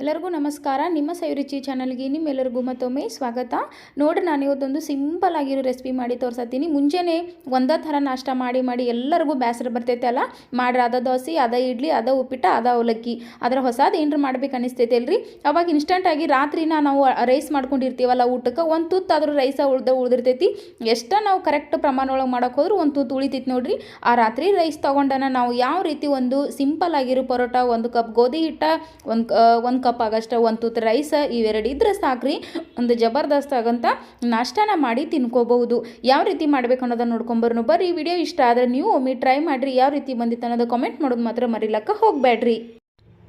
ಎಲ್ಲರಿಗೂ ನಮಸ್ಕಾರ. ನಿಮ್ಮ ಸೈರುಚಿ ಚಾನಲ್ಗೆ ನಿಮ್ಮೆಲ್ಲರಿಗೂ ಮತ್ತೊಮ್ಮೆ ಸ್ವಾಗತ. ನೋಡಿರಿ ನಾನು ಇವತ್ತೊಂದು ಸಿಂಪಲ್ ಆಗಿರೋ ರೆಸಿಪಿ ಮಾಡಿ ತೋರಿಸತ್ತೀನಿ. ಮುಂಜಾನೆ ಒಂದೇ ಥರ ನಾಷ್ಟ ಮಾಡಿ ಮಾಡಿ ಎಲ್ಲರಿಗೂ ಬೇಸರ ಬರ್ತೈತೆ ಅಲ್ಲ? ಮಾಡ್ರಿ ಅದ ದೋಸೆ, ಅದ ಇಡ್ಲಿ, ಅದ ಉಪ್ಪಿಟ್ಟು, ಅದ ಅವಲಕ್ಕಿ. ಅದರ ಹೊಸದು ಏನ್ರ ಮಾಡ್ಬೇಕು ಅನಿಸ್ತೈತೆ ಅಲ್ರಿ? ಅವಾಗ ಇನ್ಸ್ಟಂಟಾಗಿ ರಾತ್ರಿನ ನಾವು ರೈಸ್ ಮಾಡ್ಕೊಂಡಿರ್ತೀವಲ್ಲ ಊಟಕ್ಕೆ, ಒಂದು ತುತ್ತು ಆದರೂ ರೈಸ ಉಳ್ದ ಉಳ್ದಿರ್ತೈತಿ. ಎಷ್ಟ ನಾವು ಕರೆಕ್ಟ್ ಪ್ರಮಾಣ ಒಳಗೆ ಮಾಡೋಕೆ ಹೋದ್ರೆ ಒಂದು ತುತ್ತು ಉಳಿತೈತಿ ನೋಡ್ರಿ. ಆ ರಾತ್ರಿ ರೈಸ್ ತೊಗೊಂಡನ ನಾವು ಯಾವ ರೀತಿ ಒಂದು ಸಿಂಪಲ್ ಆಗಿರೋ ಪರೋಟ, ಒಂದು ಕಪ್ ಗೋಧಿ ಹಿಟ್ಟ, ಒಂದು ಒಂದು ಕಪ್ ಆಗಷ್ಟು ಒಂದು ತುತ್ತು ರೈಸ್, ಇವೆರಡು ಇದ್ರೆ ಸಾಕ್ರಿ, ಒಂದು ಜಬರ್ದಸ್ತ್ ಆಗಂತ ನಾಷ್ಟಾನ ಮಾಡಿ ತಿನ್ಕೋಬಹುದು. ಯಾವ ರೀತಿ ಮಾಡ್ಬೇಕು ಅನ್ನೋದನ್ನ ನೋಡ್ಕೊಂಬರ್ನು ಬರ್ರಿ ವಿಡಿಯೋ ಇಷ್ಟ ಆದರೆ ನೀವು ಒಮ್ಮೆ ಟ್ರೈ ಮಾಡಿರಿ. ಯಾವ ರೀತಿ ಬಂದಿತ್ತು ಅನ್ನೋದು ಕಮೆಂಟ್ ಮಾಡೋದು ಮಾತ್ರ ಮರಿಲಕ್ಕ ಹೋಗಬೇಡ್ರಿ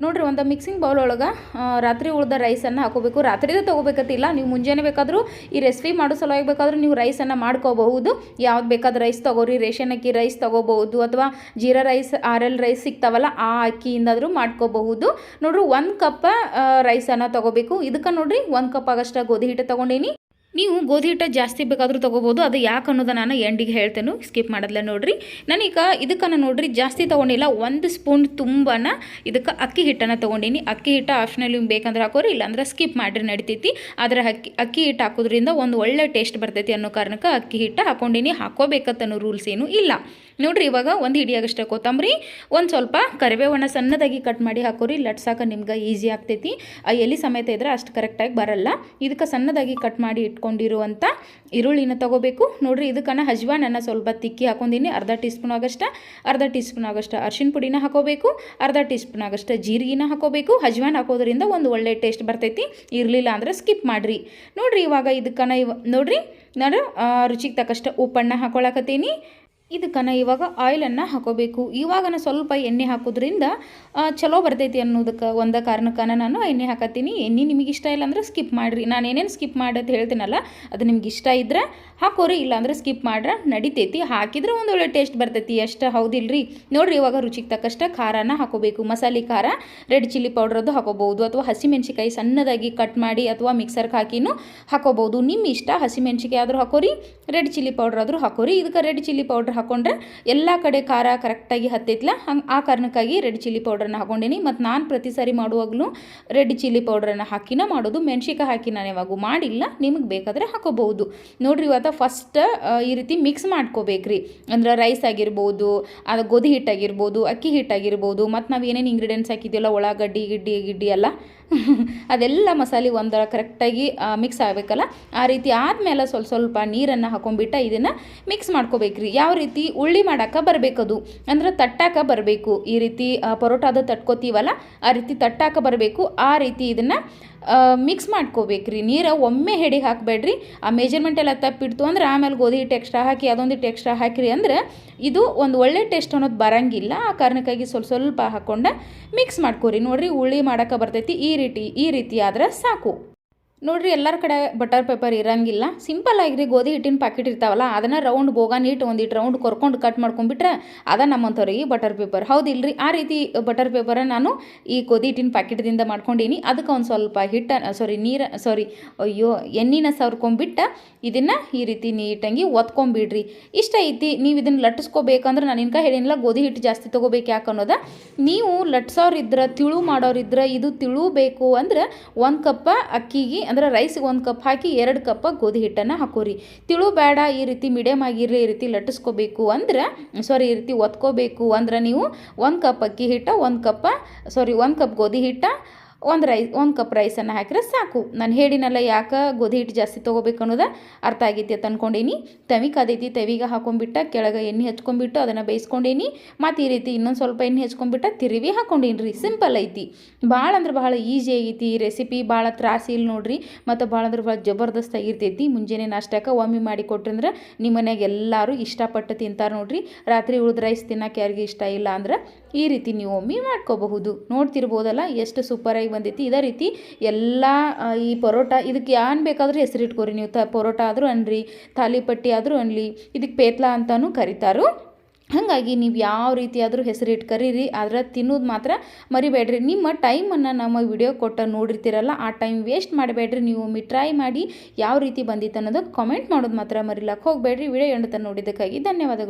ನೋಡ್ರಿ, ಒಂದು ಮಿಕ್ಸಿಂಗ್ ಬೌಲ್ ಒಳಗೆ ರಾತ್ರಿ ಉಳ್ದ ರೈಸನ್ನು ಹಾಕೋಬೇಕು. ರಾತ್ರಿದು ತೊಗೋಬೇಕತ್ತಿಲ್ಲ ನೀವು ಮುಂಜಾನೆ ಬೇಕಾದರೂ ಈ ರೆಸಿಪಿ ಮಾಡೋ ಸಲುವಾಗಿ ಬೇಕಾದರೂ ನೀವು ರೈಸನ್ನು ಮಾಡ್ಕೋಬಹುದು. ಯಾವ್ದು ಬೇಕಾದ ರೈಸ್ ತೊಗೋರಿ, ರೇಷನ್ ಅಕ್ಕಿ ರೈಸ್ ತೊಗೋಬಹುದು, ಅಥವಾ jeera rice R L rice ಸಿಗ್ತಾವಲ್ಲ, ಆ ಅಕ್ಕಿಯಿಂದಾದರೂ ಮಾಡ್ಕೋಬಹುದು. ನೋಡ್ರಿ, ಒಂದು ಕಪ್ಪ ರೈಸನ್ನು ತೊಗೋಬೇಕು. ಇದಕ್ಕೆ ನೋಡ್ರಿ, ಒಂದು ಕಪ್ ಆಗಷ್ಟ ಗೋಧಿ ಹಿಟ್ಟು ತೊಗೊಂಡೀನಿ. ನೀವು ಗೋಧಿ ಹಿಟ್ಟ ಜಾಸ್ತಿ ಬೇಕಾದರೂ ತೊಗೋಬೋದು. ಅದು ಯಾಕೆ ಅನ್ನೋದು ನಾನು ಎಂಡಿಗೆ ಹೇಳ್ತೇನೆ. ಸ್ಕಿಪ್ ಮಾಡೋದಿಲ್ಲ ನೋಡ್ರಿ. ನಾನೀಗ ಇದಕ್ಕೆ ನೋಡ್ರಿ, ಜಾಸ್ತಿ ತೊಗೊಂಡಿಲ್ಲ. ಒಂದು ಸ್ಪೂನ್ ತುಂಬಾನ ಇದಕ್ಕೆ ಅಕ್ಕಿ ಹಿಟ್ಟನ್ನು ತೊಗೊಂಡೀನಿ. ಅಕ್ಕಿ ಹಿಟ್ಟು ನಿಮ್ಗೆ ಬೇಕಂದ್ರೆ ಹಾಕೋರಿ, ಇಲ್ಲಾಂದ್ರೆ ಸ್ಕಿಪ್ ಮಾಡಿರಿ ನಡಿತೈತಿ. ಆದರೆ ಅಕ್ಕಿ ಅಕ್ಕಿ ಹಿಟ್ಟು ಹಾಕೋದ್ರಿಂದ ಒಂದು ಒಳ್ಳೆ ಟೇಸ್ಟ್ ಬರ್ತೈತಿ ಅನ್ನೋ ಕಾರಣಕ್ಕೆ ಅಕ್ಕಿ ಹಿಟ್ಟು ಹಾಕೊಂಡೀನಿ. ಹಾಕೋಬೇಕತ್ತನ್ನೋ ರೂಲ್ಸ್ ಏನು ಇಲ್ಲ. ನೋಡ್ರಿ, ಇವಾಗ ಒಂದು ಹಿಡಿಯಾಗಷ್ಟೇ ಕೊತ್ತಂಬರಿ. ಒಂದು ಸ್ವಲ್ಪ ಕರಿಬೇವಣ್ಣ ಸಣ್ಣದಾಗಿ ಕಟ್ ಮಾಡಿ ಹಾಕೋರಿ. ಲಟ್ಸಾಕ ನಿಮ್ಗೆ ಈಸಿ ಆಗ್ತೈತಿ. ಎಲ್ಲಿ ಎಲೆ ಸಮೇತ ಇದ್ರೆ ಅಷ್ಟು ಕರೆಕ್ಟಾಗಿ ಬರಲ್ಲ. ಇದಕ್ಕೆ ಸಣ್ಣದಾಗಿ ಕಟ್ ಮಾಡಿ ಇಟ್ಕೊಂಡಿರುವಂಥ ಈರುಳ್ಳಿನ ತೊಗೋಬೇಕು. ನೋಡ್ರಿ ಇದಕ್ಕನ್ನ ಹಜ್ವಾನನ್ನು ಸ್ವಲ್ಪ ತಿಕ್ಕಿ ಹಾಕೊಂಡಿನಿ. ಅರ್ಧ ಟೀ ಸ್ಪೂನ್ ಆಗಷ್ಟ, ಅರ್ಧ ಟೀ ಸ್ಪೂನ್ ಆಗಷ್ಟ ಅರ್ಶಿನ ಪುಡಿನ ಹಾಕೋಬೇಕು. ಅರ್ಧ ಟೀ ಸ್ಪೂನ್ ಆಗಷ್ಟ ಜೀರಿಗೆನ ಹಾಕೋಬೇಕು. ಹಜ್ವಾನ್ ಹಾಕೋದ್ರಿಂದ ಒಂದು ಒಳ್ಳೆ ಟೇಸ್ಟ್ ಬರ್ತೈತಿ. ಇರಲಿಲ್ಲ ಅಂದ್ರೆ ಸ್ಕಿಪ್ ಮಾಡಿರಿ. ನೋಡ್ರಿ, ಇವಾಗ ಇದಕ್ಕನ್ನ ಇವ ನೋಡಿರಿ, ನಾನು ರುಚಿಗೆ ತಕ್ಕಷ್ಟು ಉಪ್ಪನ್ನು ಹಾಕೊಳಕತ್ತೀನಿ. ಇದಕ್ಕನ ಇವಾಗ ಆಯಿಲನ್ನು ಹಾಕೋಬೇಕು. ಇವಾಗನ ಸ್ವಲ್ಪ ಎಣ್ಣೆ ಹಾಕೋದ್ರಿಂದ ಚಲೋ ಬರ್ತೈತಿ ಅನ್ನೋದಕ್ಕೆ ಒಂದು ಕಾರಣಕ್ಕನ ನಾನು ಎಣ್ಣೆ ಹಾಕತ್ತೀನಿ. ಎಣ್ಣೆ ನಿಮಗೆ ಇಷ್ಟ ಇಲ್ಲ ಅಂದರೆ ಸ್ಕಿಪ್ ಮಾಡಿರಿ. ನಾನು ಏನೇನು ಸ್ಕಿಪ್ ಮಾಡೋದು ಹೇಳ್ತೀನಲ್ಲ, ಅದು ನಿಮ್ಗೆ ಇಷ್ಟ ಇದ್ರೆ ಹಾಕೋರಿ, ಇಲ್ಲಾಂದ್ರೆ ಸ್ಕಿಪ್ ಮಾಡ್ರೆ, ನಡಿತೈತಿ. ಹಾಕಿದ್ರೆ ಒಂದು ಒಳ್ಳೆ ಟೇಸ್ಟ್ ಬರ್ತೈತಿ. ಎಷ್ಟು ಹೌದಿಲ್ರಿ? ನೋಡಿರಿ, ಇವಾಗ ರುಚಿಗೆ ತಕ್ಕಷ್ಟು ಖಾರನ ಹಾಕೋಬೇಕು. ಮಸಾಲೆ ಖಾರ ರೆಡ್ ಚಿಲ್ಲಿ ಪೌಡ್ರದ್ದು ಹಾಕೋಬಹುದು, ಅಥವಾ ಹಸಿಮೆಣ್ಸಿಕಾಯಿ ಸಣ್ಣದಾಗಿ ಕಟ್ ಮಾಡಿ ಅಥವಾ ಮಿಕ್ಸರ್ಗೆ ಹಾಕಿನೂ ಹಾಕೋಬಹುದು. ನಿಮ್ಮ ಇಷ್ಟ ಹಸಿಮೆಣ್ಸಿಕಾಯಿ ಆದರೂ ಹಾಕೋರಿ ರೆಡ್ ಚಿಲ್ಲಿ ಪೌಡ್ರ್ ಆದರೂ ಹಾಕೋರಿ. ಇದಕ್ಕೆ ರೆಡ್ ಚಿಲ್ಲಿ ಪೌಡ್ರ್ ಹಾಕೊಂಡ್ರೆ ಎಲ್ಲ ಕಡೆ ಖಾರ ಕರೆಕ್ಟಾಗಿ ಹತ್ತೈತಿಲ್ಲ ಹಂಗೆ, ಆ ಕಾರಣಕ್ಕಾಗಿ ರೆಡ್ ಚಿಲ್ಲಿ ಪೌಡ್ರನ್ನ ಹಾಕೊಂಡೇನಿ. ಮತ್ತು ನಾನು ಪ್ರತಿ ಸಾರಿ ಮಾಡುವಾಗಲೂ ರೆಡ್ ಚಿಲ್ಲಿ ಪೌಡ್ರನ್ನು ಹಾಕಿನ ಮಾಡೋದು. ಮೆಣ್ಸಿಕಾಯಿ ಹಾಕಿ ನಾನು ಯಾವಾಗೂ ಮಾಡಿಲ್ಲ. ನಿಮಗೆ ಬೇಕಾದರೆ ಹಾಕೋಬಹುದು. ನೋಡಿರಿ, ಇವತ್ತು ಫಸ್ಟ್ ಈ ರೀತಿ ಮಿಕ್ಸ್ ಮಾಡ್ಕೋಬೇಕ್ರಿ. ಅಂದ್ರೆ ರೈಸ್ ಆಗಿರ್ಬೋದು, ಅದು ಗೋಧಿ ಹಿಟ್ಟಾಗಿರ್ಬೋದು, ಅಕ್ಕಿ ಹಿಟ್ಟಾಗಿರ್ಬೋದು, ಮತ್ತು ನಾವು ಏನೇನು ಇಂಗ್ರೀಡಿಯೆಂಟ್ಸ್ ಹಾಕಿದ್ದೀವಲ್ಲ ಉಳ್ಳಾಗಡ್ಡಿ, ಗಿಡ್ಡಿ ಗಿಡ್ಡಿ ಎಲ್ಲ ಅದೆಲ್ಲ ಮಸಾಲೆ ಒಂದರ ಕರೆಕ್ಟಾಗಿ ಮಿಕ್ಸ್ ಆಗಬೇಕಲ್ಲ? ಆ ರೀತಿ ಆದಮೇಲೆ ಸ್ವಲ್ಪ ಸ್ವಲ್ಪ ನೀರನ್ನು ಹಾಕೊಂಡ್ಬಿಟ್ಟು ಇದನ್ನು ಮಿಕ್ಸ್ ಮಾಡ್ಕೋಬೇಕ್ರಿ. ಯಾವ ರೀತಿ? ಉಳ್ಳಿ ಮಾಡೋಕೆ ಬರಬೇಕದು. ಅಂದ್ರೆ ತಟ್ಟಾಕ ಬರಬೇಕು. ಈ ರೀತಿ ಪರೋಟಾದ ತಟ್ಕೋತೀವಲ್ಲ, ಆ ರೀತಿ ತಟ್ಟಾಕ ಬರಬೇಕು. ಆ ರೀತಿ ಇದನ್ನು ಮಿಕ್ಸ್ ಮಾಡ್ಕೋಬೇಕ್ರಿ. ನೀರು ಒಮ್ಮೆ ಹೆಡಿಗೆ ಹಾಕಬೇಡ್ರಿ. ಆ ಮೆಜರ್ಮೆಂಟ್ ಎಲ್ಲ ತಪ್ಪಿಡ್ತು ಅಂದ್ರೆ ಆಮೇಲೆ ಗೋಧಿ ಹಿಟ್ಟು ಎಕ್ಸ್ಟ್ರಾ ಹಾಕಿ, ಅದೊಂದು ಹಿಟ್ಟು ಎಕ್ಸ್ಟ್ರಾ ಹಾಕಿರಿ ಅಂದ್ರೆ ಇದು ಒಂದು ಒಳ್ಳೆ ಟೇಸ್ಟ್ ಅನ್ನೋದು ಬರಂಗಿಲ್ಲ. ಆ ಕಾರಣಕ್ಕಾಗಿ ಸ್ವಲ್ಪ ಸ್ವಲ್ಪ ಹಾಕ್ಕೊಂಡು ಮಿಕ್ಸ್ ಮಾಡ್ಕೋರಿ. ನೋಡಿರಿ, ಉಳ್ಳಿ ಮಾಡೋಕೆ ಬರ್ತೈತಿ. ಈ ರೀತಿ ಈ ರೀತಿ ಆದ್ರೆ ಸಾಕು. ನೋಡ್ರಿ, ಎಲ್ಲರ ಕಡೆ ಬಟರ್ ಪೇಪರ್ ಇರಂಗಿಲ್ಲ. ಸಿಂಪಲ್ ಆಗಿರಿ, ಗೋಧಿ ಹಿಟ್ಟಿನ ಪ್ಯಾಕೆಟ್ ಇರ್ತಾವಲ್ಲ, ಅದನ್ನು ರೌಂಡ್ ಬೋಗಾನ ಇಟ್ಟು ಒಂದಿಟ್ಟು ರೌಂಡ್ ಕೊರ್ಕೊಂಡು ಕಟ್ ಮಾಡ್ಕೊಂಡ್ಬಿಟ್ರೆ ಅದ ನಮ್ಮಂಥವ್ರಿಗೆ ಬಟರ್ ಪೇಪರ್ ಹೌದಿಲ್ರಿ ಆ ರೀತಿ ಬಟರ್ ಪೇಪರ ನಾನು ಈ ಗೋಧಿ ಹಿಟ್ಟಿನ ಪ್ಯಾಕೆಟ್ದಿಂದ ಮಾಡ್ಕೊಂಡೀನಿ. ಅದಕ್ಕೆ ಒಂದು ಸ್ವಲ್ಪ ಹಿಟ್ಟ ಸಾರಿ ನೀರು ಸಾರಿ ಅಯ್ಯೋ, ಎಣ್ಣಿನ ಸವರ್ಕೊಂಡ್ಬಿಟ್ಟು ಇದನ್ನು ಈ ರೀತಿ ನೀಟಂಗಿ ಒತ್ಕೊಂಬಿಡ್ರಿ. ಇಷ್ಟ ಐತಿ, ನೀವು ಇದನ್ನು ಲಟ್ಟಿಸ್ಕೋಬೇಕಂದ್ರೆ ನಾನು ಇನ್ಕ ಹೇಳಿನಿಲ್ಲ ಗೋಧಿ ಹಿಟ್ಟು ಜಾಸ್ತಿ ತೊಗೋಬೇಕು ಯಾಕೆ ಅನ್ನೋದ. ನೀವು ಲಟ್ಸೋರಿದ್ರೆ, ತಿಳು ಮಾಡೋರಿದ್ರೆ, ಇದು ತಿಳು ಬೇಕು ಅಂದ್ರೆ ಒಂದು ಕಪ್ಪ ಅಕ್ಕಿಗೆ ಅಂದ್ರೆ ರೈಸ್ಗೆ ಒಂದು ಕಪ್ ಹಾಕಿ ಎರಡು ಕಪ್ಪ ಗೋಧಿ ಹಿಟ್ಟನ್ನು ಹಾಕೋರಿ. ತಿಳು ಬೇಡ, ಈ ರೀತಿ ಮೀಡಿಯಮ್ ಆಗಿರಲಿ ಈ ರೀತಿ ಲಟ್ಟಿಸ್ಕೋಬೇಕು ಅಂದ್ರೆ ಸಾರಿ ಈ ರೀತಿ ಒತ್ಕೋಬೇಕು ಅಂದ್ರೆ ನೀವು ಒಂದು ಕಪ್ ಅಕ್ಕಿ ಹಿಟ್ಟ, ಒಂದು ಕಪ್ಪ ಸಾರಿ ಒಂದು ಕಪ್ ಗೋಧಿ ಹಿಟ್ಟ ಒಂದು ರೈಸ್, ಒಂದು ಕಪ್ ರೈಸನ್ನು ಹಾಕಿದ್ರೆ ಸಾಕು. ನಾನು ಹೇಳಿನಲ್ಲ ಯಾಕೆ ಗೋಧಿ ಹಿಟ್ಟು ಜಾಸ್ತಿ ತೊಗೋಬೇಕು ಅನ್ನೋದು ಅರ್ಥ ಆಗೈತಿ ಅಂತ ಅಂದ್ಕೊಂಡೀನಿ ತವಿ ಕಾದೈತಿ, ತವಿಗೆ ಹಾಕೊಂಡ್ಬಿಟ್ಟ ಕೆಳಗೆ ಎಣ್ಣೆ ಹಚ್ಕೊಂಡ್ಬಿಟ್ಟು ಅದನ್ನು ಬೇಯಿಸ್ಕೊಂಡೀನಿ. ಮತ್ತು ಈ ರೀತಿ ಇನ್ನೊಂದು ಸ್ವಲ್ಪ ಎಣ್ಣೆ ಹಚ್ಕೊಂಡ್ಬಿಟ್ಟ ತಿರುವಿ ಹಾಕೊಂಡೀನಿ ರೀ ಸಿಂಪಲ್ ಐತಿ. ಭಾಳ ಅಂದ್ರೆ ಭಾಳ ಈಸಿ ಆಗೈತಿ. ಈ ರೆಸಿಪಿ ಭಾಳ ತ್ರಾಸಿ ಇಲ್ಲ ನೋಡ್ರಿ. ಮತ್ತು ಭಾಳ ಅಂದ್ರೆ ಭಾಳ ಜಬರ್ದಸ್ತ್ ಆಗಿರ್ತೈತಿ. ಮುಂಜಾನೆ ನಾಷ್ಟಕ್ಕೆ ಒಮ್ಮೆ ಮಾಡಿ ಕೊಟ್ರಂದ್ರೆ ನಿಮ್ಮ ಮನೆಯಾಗ ಎಲ್ಲರೂ ಇಷ್ಟಪಟ್ಟು ತಿಂತಾರೆ ನೋಡ್ರಿ. ರಾತ್ರಿ ಉಳಿದ ರೈಸ್ ತಿನ್ನೋಕೆ ಯಾರಿಗೆ ಇಷ್ಟ ಇಲ್ಲ ಅಂದ್ರೆ ಈ ರೀತಿ ನೀವು ಒಮ್ಮೆ ಮಾಡ್ಕೋಬಹುದು. ನೋಡ್ತಿರ್ಬೋದಲ್ಲ, ಎಷ್ಟು ಸೂಪರಾಗಿ ಬಂದೈತಿ. ಇದೇ ರೀತಿ ಎಲ್ಲ ಈ ಪರೋಟ, ಇದಕ್ಕೆ ಏನು ಬೇಕಾದರೂ ಹೆಸರಿಟ್ಕೋರಿ ನೀವು ತ, ಪರೋಟ ಆದರೂ ಅನ್ರಿ ತಾಲಿಪಟ್ಟಿ ಆದರೂ ಅನ್ಲಿ, ಇದಕ್ಕೆ ಪೇತ್ಲಾ ಅಂತಲೂ ಕರಿತಾರು. ಹಾಗಾಗಿ ನೀವು ಯಾವ ರೀತಿಯಾದರೂ ಹೆಸರಿಟ್ಟು ಕರೀರಿ, ಆದರೆ ತಿನ್ನೋದು ಮಾತ್ರ ಮರಿಬೇಡ್ರಿ. ನಿಮ್ಮ ಟೈಮನ್ನು ನಮ್ಮ ವಿಡಿಯೋ ಕೊಟ್ಟು ನೋಡಿರ್ತೀರಲ್ಲ, ಆ ಟೈಮ್ ವೇಸ್ಟ್ ಮಾಡಬೇಡ್ರಿ. ನೀವು ಒಮ್ಮೆ ಟ್ರೈ ಮಾಡಿ ಯಾವ ರೀತಿ ಬಂದಿತ್ತು ಅನ್ನೋದು ಕಾಮೆಂಟ್ ಮಾಡೋದು ಮಾತ್ರ ಮರಿಲಕ್ಕೆ ಹೋಗಬೇಡ್ರಿ. ವಿಡಿಯೋ ಎಂಡ್ ನೋಡಿದ್ದಕ್ಕಾಗಿ ಧನ್ಯವಾದಗಳು.